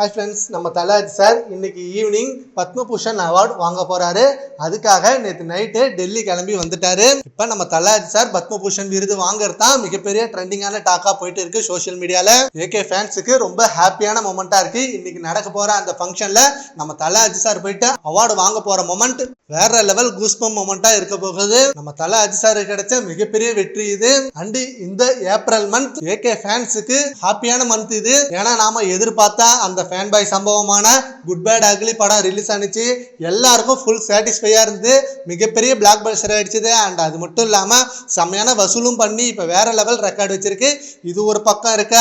Hi friends நம்ம தலாஜ் sir இன்னைக்கு ஈவினிங் பத்மபூஷன் அவார்டு வாங்க போறாரு. அதுக்காக நேற்று நைட்டு டெல்லி கிளம்பி வந்துட்டாரு. இப்போ நம்ம தலாஜ் சார் பத்மபூஷன் விருது வாங்குறது தான் மிகப்பெரிய ட்ரெண்டிங்கான டாக்கா போயிட்டு இருக்கு சோஷியல் மீடியால ஏகே ஃபேன்ஸுக்கு ரொம்ப ஹாப்பியான மொமெண்டா இருக்கு. இன்னைக்கு நடக்க போற அந்த ஃபங்க்ஷன்ல நம்ம தலாஜ் சார் போயிட்டு அவார்டு வாங்க போற மொமெண்ட் வேற லெவல் கூஸ்பம் மொமெண்டா இருக்க போகுது. நம்ம தலாஜ் அஜி சார் கிடைச்ச மிகப்பெரிய வெற்றி இது. அண்டு இந்த ஏப்ரல் மந்த் ஏகே ஃபேன்ஸுக்கு ஹாப்பியான மந்த் இது. ஏன்னா நாம எதிர்பார்த்தா அந்த ஃபேன் பாய் சம்பவமான குட் பேட் அக்லி படம் ரிலீஸ் ஆனிச்சு. எல்லாருக்கும் ஃபுல் சாட்டிஸ்ஃபையாக இருந்து மிகப்பெரிய பிளாக் பஸ்டர் ஆகிடுச்சிது அண்ட் அது மட்டும் இல்லாமல் செம்மையான வசூலும் பண்ணி இப்போ வேறு லெவல் ரெக்கார்டு வச்சிருக்கு. இது ஒரு பக்கம் இருக்க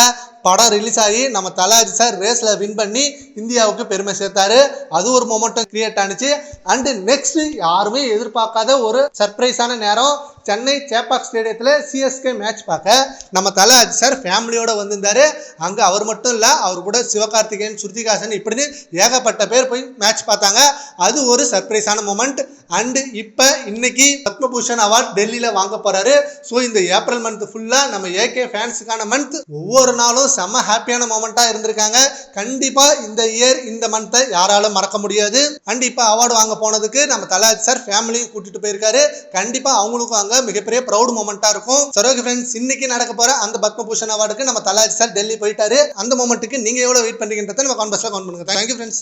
படம் ரிலீஸ் ஆகி நம்ம தலாஜி சார் ரேஸில் வின் பண்ணி இந்தியாவுக்கு பெருமை சேர்த்தாரு. அது ஒரு மொமெண்டம் கிரியேட் ஆனிச்சு. அண்ட் நெக்ஸ்ட் யாருமே எதிர்பார்க்காத ஒரு சர்ப்ரைஸான நேரம் சென்னை சேப்பாக் ஸ்டேடியத்தில் சிஎஸ்கே மேட்ச் பார்க்க நம்ம தலாஜி சார் ஃபேமிலியோட வந்திருந்தாரு. அங்கே அவர் மட்டும் இல்லை அவர் கூட சிவகார்த்திகேயன் ஸ்ருதிகாசன் இப்படின்னு ஏகப்பட்ட பேர் போய் மேட்ச் பார்த்தாங்க. அது ஒரு சர்ப்ரைஸான மூமெண்ட் அண்டு இப்போ இன்னைக்கு பத்மபூஷன் அவார்ட் டெல்லியில் வாங்க போறாரு. ஸோ இந்த ஏப்ரல் மந்த் ஃபுல்லாக நம்ம ஏகே ஃபேன்ஸுக்கான மந்த் ஒவ்வொரு நாளும் செம்ம ஹாப்பியான மூமெண்ட்டாக இருந்திருக்காங்க. கண்டிப்பாக இந்த இயர் இந்த மந்த்தை யாராலும் மறக்க முடியாது. அண்ட் இப்போ அவார்டு வாங்க போனதுக்கு நம்ம தலாஜ் சார் ஃபேமிலியும் கூட்டிட்டு போயிருக்காரு. கண்டிப்பாக அவங்களுக்கும் அங்கே மிகப்பெரிய ப்ரௌட் மூமெண்ட்டாக இருக்கும். சரோகி ஃப்ரெண்ட்ஸ் இன்னைக்கு நடக்க போகிற அந்த பத்மபூஷன் அவார்டுக்கு நம்ம தலாஜ் சார் டெல்லி போயிட்டாரு. அந்த மூமெண்ட்டுக்கு நீங்கள் எவ்வளோ வெயிட் பண்ணுறீங்கன்றத நம்ம கான்பர்ஸில் கவுண்ட் பண்ணுங்கள் தேங்க்யூ ஃப்ரெண்ட்ஸ்